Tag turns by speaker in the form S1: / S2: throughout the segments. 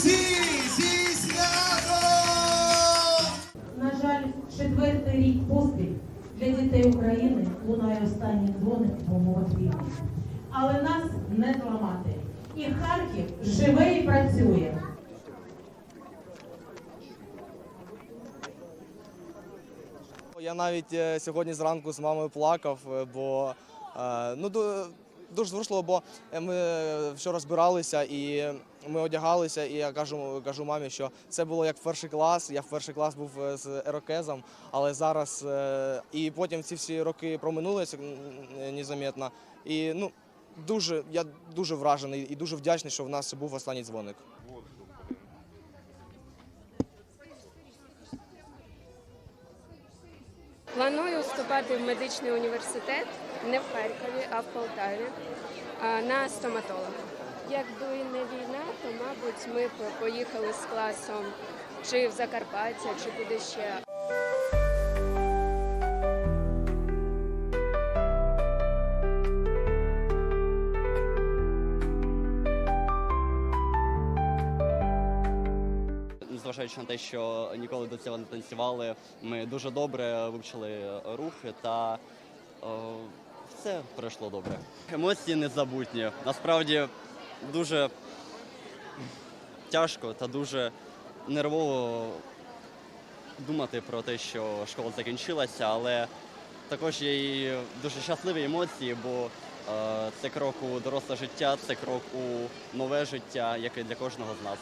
S1: Друзі, зі святом! На жаль, четвертий рік поспіль для дітей України лунає останній дзвоник по війни. Але нас не зламати. І Харків живе і працює.
S2: Я навіть е, сьогодні зранку з мамою плакав, е, бо е, ну дуже зворушливо, бо е, ми вчора збиралися і ми одягалися, і я кажу, кажу мамі, що це було як перший клас. Я в перший клас був е, з ерокезом, але зараз е, і потім ці всі роки проминулися незаметно. І ну дуже я дуже вражений і дуже вдячний, що в нас був останній дзвоник.
S3: Планую вступати в медичний університет не в Харкові, а в Полтаві на стоматолога. Якби не війна, то мабуть ми поїхали з класом чи в Закарпаття, чи куди ще.
S4: Незважаючи на те, що ніколи до цього не танцювали, ми дуже добре вивчили рухи та о, все пройшло добре. Емоції незабутні. Насправді дуже тяжко та дуже нервово думати про те, що школа закінчилася, але також є і дуже щасливі емоції, бо е, це крок у доросле життя, це крок у нове життя, яке для кожного з нас.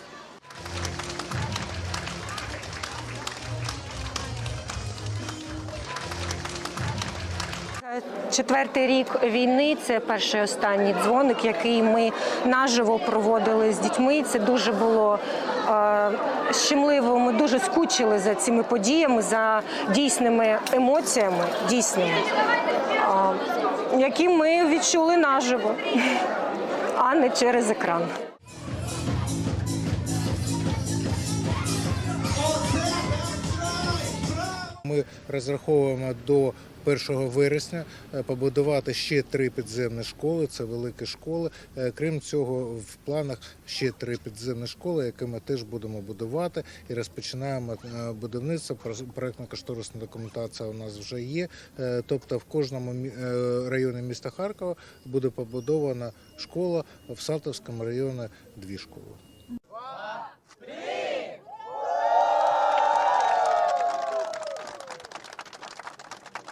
S5: Четвертий рік війни це перший останній дзвоник, який ми наживо проводили з дітьми. Це дуже було е, щемливо. Ми дуже скучили за цими подіями, за дійсними емоціями, дійсними, е, які ми відчули наживо, а не через екран.
S6: Розраховуємо до 1 вересня е, побудувати ще три підземні школи. Це великі школи. Е, Крім цього, в планах ще три підземні школи, які ми теж будемо будувати і розпочинаємо е, будівництво. Проектна кошторисна документація у нас вже є. Тобто, в кожному районі міста Харкова буде побудована школа в Салтовському районі дві школи.